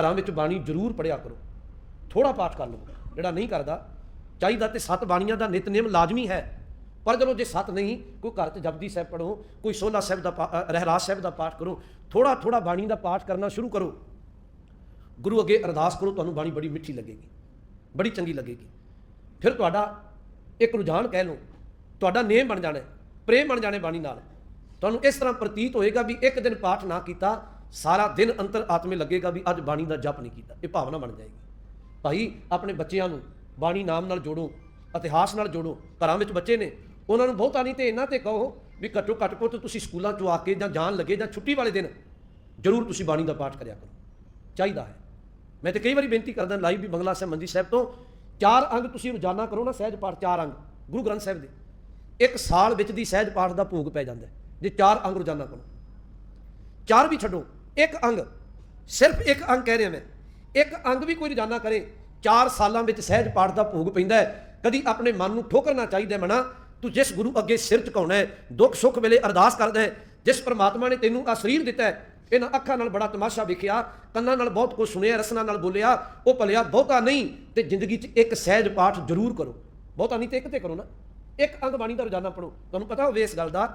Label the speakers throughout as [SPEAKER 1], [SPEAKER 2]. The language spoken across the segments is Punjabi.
[SPEAKER 1] ਘਰਾਂ ਵਿੱਚ ਬਾਣੀ ਜ਼ਰੂਰ ਪੜਿਆ ਕਰੋ। ਥੋੜਾ ਪਾਠ ਕਰ ਲਓ ਜਿਹੜਾ ਨਹੀਂ ਕਰਦਾ, ਚਾਹੀਦਾ ਤੇ ਸੱਤ ਬਾਣੀਆਂ ਦਾ ਨਿਤਨੇਮ ਲਾਜ਼ਮੀ ਹੈ। ਪਰ ਚਲੋ ਜੇ ਸੱਤ ਨਹੀਂ, ਕੋਈ ਘਰ 'ਚ ਜਪਦੀ ਸਾਹਿਬ ਪੜੋ ਕੋਈ ਸੋਲਾ ਸਾਹਿਬ ਦਾ ਪਾ- ਰਹਿਰਾਸ ਸਾਹਿਬ ਦਾ ਪਾਠ ਕਰੋ ਥੋੜਾ ਥੋੜਾ ਬਾਣੀ ਦਾ ਪਾਠ ਕਰਨਾ ਸ਼ੁਰੂ ਕਰੋ। ਗੁਰੂ ਅੱਗੇ ਅਰਦਾਸ ਕਰੋ, ਤੁਹਾਨੂੰ ਬਾਣੀ ਬੜੀ ਮਿੱਠੀ ਲੱਗੇਗੀ, ਬੜੀ ਚੰਗੀ ਲੱਗੇਗੀ। ਫਿਰ ਤੁਹਾਡਾ ਇੱਕ ਰੁਝਾਨ ਕਹਿ ਲਓ, ਤੁਹਾਡਾ ਨੇਮ ਬਣ ਜਾਣਾ ਪ੍ਰੇਮ ਬਣ ਜਾਣੇ ਬਾਣੀ ਨਾਲ। ਤੁਹਾਨੂੰ ਇਸ ਤਰ੍ਹਾਂ ਪ੍ਰਤੀਤ ਹੋਏਗਾ ਵੀ ਇੱਕ ਦਿਨ ਪਾਠ ਨਾ ਕੀਤਾ ਸਾਰਾ ਦਿਨ ਅੰਤਰ ਆਤਮੇ ਲੱਗੇਗਾ ਵੀ ਅੱਜ ਬਾਣੀ ਦਾ ਜਪ ਨਹੀਂ ਕੀਤਾ, ਇਹ ਭਾਵਨਾ ਬਣ ਜਾਏਗੀ। ਭਾਈ, ਆਪਣੇ ਬੱਚਿਆਂ ਨੂੰ ਬਾਣੀ ਨਾਮ ਨਾਲ ਜੋੜੋ, ਇਤਿਹਾਸ ਨਾਲ ਜੋੜੋ, ਘਰਾਂ ਵਿੱਚ ਬੱਚੇ ਨੇ, ਉਹਨਾਂ ਨੂੰ ਬਹੁਤਾ ਨਹੀਂ ਤੇ ਇਹਨਾਂ ਤੇ ਕਹੋ ਵੀ ਘੱਟੋ ਘੱਟ ਪੁੱਤ ਤੁਸੀਂ ਸਕੂਲਾਂ ਚੋਂ ਆ ਕੇ ਜਾਂ ਜਾਣ ਲੱਗੇ ਜਾਂ ਛੁੱਟੀ ਵਾਲੇ ਦਿਨ ਜ਼ਰੂਰ ਤੁਸੀਂ ਬਾਣੀ ਦਾ ਪਾਠ ਕਰਿਆ ਕਰੋ। ਚਾਹੀਦਾ ਹੈ। ਮੈਂ ਤੇ ਕਈ ਵਾਰੀ ਬੇਨਤੀ ਕਰਦਾ ਲਾਈਵ ਵੀ ਬੰਗਲਾ ਸਾਹਿਬ ਮੰਜੀ ਸਾਹਿਬ ਤੋਂ, ਚਾਰ ਅੰਗ ਤੁਸੀਂ ਰੋਜ਼ਾਨਾ ਕਰੋ ਨਾ, ਸਹਿਜ ਪਾਠ ਚਾਰ ਅੰਗ, ਗੁਰੂ ਗ੍ਰੰਥ ਸਾਹਿਬ ਦੇ। ਇੱਕ ਸਾਲ ਵਿੱਚ ਦੀ ਸਹਿਜ ਪਾਠ ਦਾ ਭੋਗ ਪੈ ਜਾਂਦਾ ਜੇ ਚਾਰ ਅੰਗ ਰੋਜ਼ਾਨਾ ਕਰੋ। ਚਾਰ ਵੀ ਛੱਡੋ ਇੱਕ ਅੰਗ, ਸਿਰਫ ਇੱਕ ਅੰਗ ਕਹਿ ਰਿਹਾ ਮੈਂ। ਇੱਕ ਅੰਗ ਵੀ ਕੋਈ ਰੋਜ਼ਾਨਾ ਕਰੇ, ਚਾਰ ਸਾਲਾਂ ਵਿੱਚ ਸਹਿਜ ਪਾਠ ਦਾ ਭੋਗ ਪੈਂਦਾ ਹੈ। ਕਦੀ ਆਪਣੇ ਮਨ ਨੂੰ ਠੋਕਰਨਾ ਚਾਹੀਦਾ ਮਨਾ, ਤੂੰ ਜਿਸ ਗੁਰੂ ਅੱਗੇ ਸਿਰ ਝੁਕਾਉਣਾ ਹੈ, ਦੁੱਖ ਸੁੱਖ ਵੇਲੇ ਅਰਦਾਸ ਕਰਦਾ ਹੈ, ਜਿਸ ਪਰਮਾਤਮਾ ਨੇ ਤੈਨੂੰ ਆ ਸਰੀਰ ਦਿੱਤਾ ਹੈ, ਇਹਨਾਂ ਅੱਖਾਂ ਨਾਲ ਬੜਾ ਤਮਾਸ਼ਾ ਵੇਖਿਆ, ਕੰਨਾਂ ਨਾਲ ਬਹੁਤ ਕੁਝ ਸੁਣਿਆ, ਰਸਨਾ ਨਾਲ ਬੋਲਿਆ, ਉਹ ਭਲਿਆ ਬਹੁਤਾ ਨਹੀਂ ਤੇ ਜ਼ਿੰਦਗੀ 'ਚ ਇੱਕ ਸਹਿਜ ਪਾਠ ਜ਼ਰੂਰ ਕਰੋ। ਬਹੁਤਾ ਨਹੀਂ ਤੇ ਇੱਕ ਤੇ ਕਰੋ ਨਾ। ਇੱਕ ਅੰਗ ਬਾਣੀ ਦਾ ਰੋਜ਼ਾਨਾ ਪੜੋ ਤੁਹਾਨੂੰ ਪਤਾ ਹੋਵੇ ਇਸ ਗੱਲ ਦਾ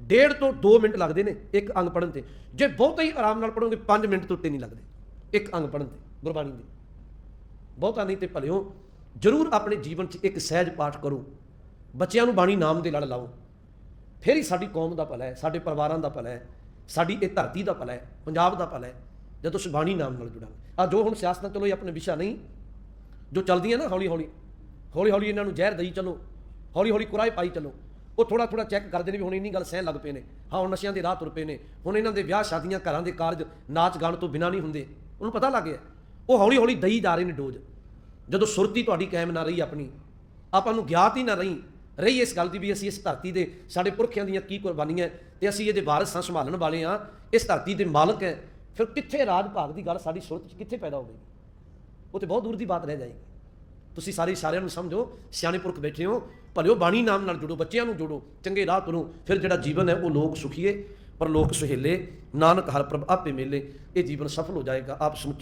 [SPEAKER 1] ਡੇਢ ਤੋਂ 2 ਮਿੰਟ ਲੱਗਦੇ ਨੇ ਇੱਕ ਅੰਗ ਪੜਨ ਤੇ। ਜੇ ਬਹੁਤਾ ਹੀ ਆਰਾਮ ਨਾਲ ਪੜੋਗੇ 5 ਮਿੰਟ ਤੋਂ ਉੱਤੇ ਨਹੀਂ ਲੱਗਦੇ। ਇੱਕ ਅੰਗ ਪੜਨ ਤੇ, ਗੁਰਬਾਣੀ ਦੇ। ਬਹੁਤਾ ਨਹੀਂ ਤੇ ਭਲਿਓ, ਜ਼ਰੂਰ ਆਪਣੇ ਜੀਵਨ 'ਚ ਇੱਕ ਸਹਿਜ ਪਾਠ ਕਰੋ। ਬੱਚਿਆਂ ਨੂੰ ਬਾਣੀ ਨਾਮ ਦੇ ਲੜ ਲਾਓ। ਫਿਰ ਹੀ ਸਾਡੀ ਕੌਮ ਦਾ ਭਲਾ ਹੈ, ਸਾਡੇ ਪਰਿਵਾਰਾਂ ਦਾ ਭਲਾ ਹੈ, ਸਾਡੀ ਇਹ ਧਰਤੀ ਦਾ ਭਲਾ ਹੈ, ਪੰਜਾਬ ਦਾ ਭਲਾ ਹੈ, ਜਦੋਂ ਅਸੀਂ ਬਾਣੀ ਨਾਮ ਨਾਲ ਜੁੜਾਂਗੇ। ਆ ਜੋ ਹੁਣ ਸਿਆਸਤਾਂ, ਚਲੋ ਇਹ ਆਪਣੇ ਵਿਸ਼ਾ ਨਹੀਂ, ਜੋ ਚੱਲਦੀਆਂ ਨਾ ਹੌਲੀ ਹੌਲੀ ਹੌਲੀ ਹੌਲੀ ਇਹਨਾਂ ਨੂੰ ਜ਼ਹਿਰ ਦਈ ਚਲੋ ਹੌਲੀ ਹੌਲੀ ਕੁਰਾਏ ਪਾਈ ਚਲੋ। ਉਹ ਥੋੜਾ ਥੋੜਾ ਚੈੱਕ ਕਰਦੇ ਨੇ ਵੀ ਹੁਣ ਇੰਨੀ ਗੱਲ ਸਹਿਣ ਲੱਗ ਪਏ ਨੇ। ਹਾਂ, ਹੁਣ ਨਸ਼ਿਆਂ ਦੇ ਰਾਹ ਤੁਰ ਪਏ ਨੇ। ਹੁਣ ਇਹਨਾਂ ਦੇ ਵਿਆਹ ਸ਼ਾਦੀਆਂ ਘਰਾਂ ਦੇ ਕਾਰਜ ਨਾਚ ਗਾਣ ਤੋਂ ਬਿਨਾਂ ਨਹੀਂ ਹੁੰਦੇ। ਉਹਨੂੰ ਪਤਾ ਲੱਗ ਗਿਆ। ਉਹ ਹੌਲੀ ਹੌਲੀ ਦਈ ਜਾ ਰਹੇ ਨੇ ਡੋਜ਼। ਜਦੋਂ ਸੁਰਤੀ ਤੁਹਾਡੀ ਕਾਇਮ ਨਾ ਰਹੀ ਆਪਣੀ, ਆਪਾਂ ਨੂੰ ਗਿਆਤ ਹੀ ਨਾ ਰਹੀ। ਰਹੀ ਇਸ ਗੱਲ ਦੀ ਵੀ ਅਸੀਂ ਇਸ ਧਰਤੀ ਦੇ ਸਾਡੇ ਪੁਰਖਿਆਂ ਦੀਆਂ ਕੀ ਕੁਰਬਾਨੀਆਂ ਤੇ ਅਸੀਂ ਇਹਦੇ ਵਾਰਿਸ ਹਾਂ ਸੰਭਾਲਣ ਵਾਲੇ ਹਾਂ। ਇਸ ਧਰਤੀ ਦੇ ਮਾਲਕ ਹੈ ਫਿਰ ਕਿੱਥੇ ਰਾਜ ਭਾਗ ਦੀ ਗੱਲ ਸਾਡੀ ਸੁਰਤ 'ਚ ਕਿੱਥੇ ਪੈਦਾ ਹੋਵੇਗੀ ਉਹ ਤੇ ਬਹੁਤ ਦੂਰ ਦੀ ਬਾਤ ਰਹਿ ਜਾਏਗੀ। ਤੁਸੀਂ ਸਾਰੇ ਸਾਰਿਆਂ ਨੂੰ ਸਮਝੋ, ਸਿਆਣੇ ਪੁਰਖ ਬੈਠੇ ਹੋ ਭਲਿਓ ਬਾਣੀ ਨਾਮ ਨਾਲ ਜੁੜੋ, ਬੱਚਿਆਂ ਨੂੰ ਜੋੜੋ, ਚੰਗੇ ਰਾਹ ਤੁਰੋ, ਫਿਰ ਜਿਹੜਾ ਜੀਵਨ ਹੈ ਉਹ ਲੋਕ ਸੁਖੀਏ ਪਰ ਲੋਕ ਸੁਹੇਲੇ, ਨਾਨਕ ਹਰ ਪ੍ਰਭ ਆਪੇ ਮੇਲੇ, ਇਹ ਜੀਵਨ ਸਫਲ ਹੋ ਜਾਏਗਾ, ਆਪ ਸਮੁੱਚੇ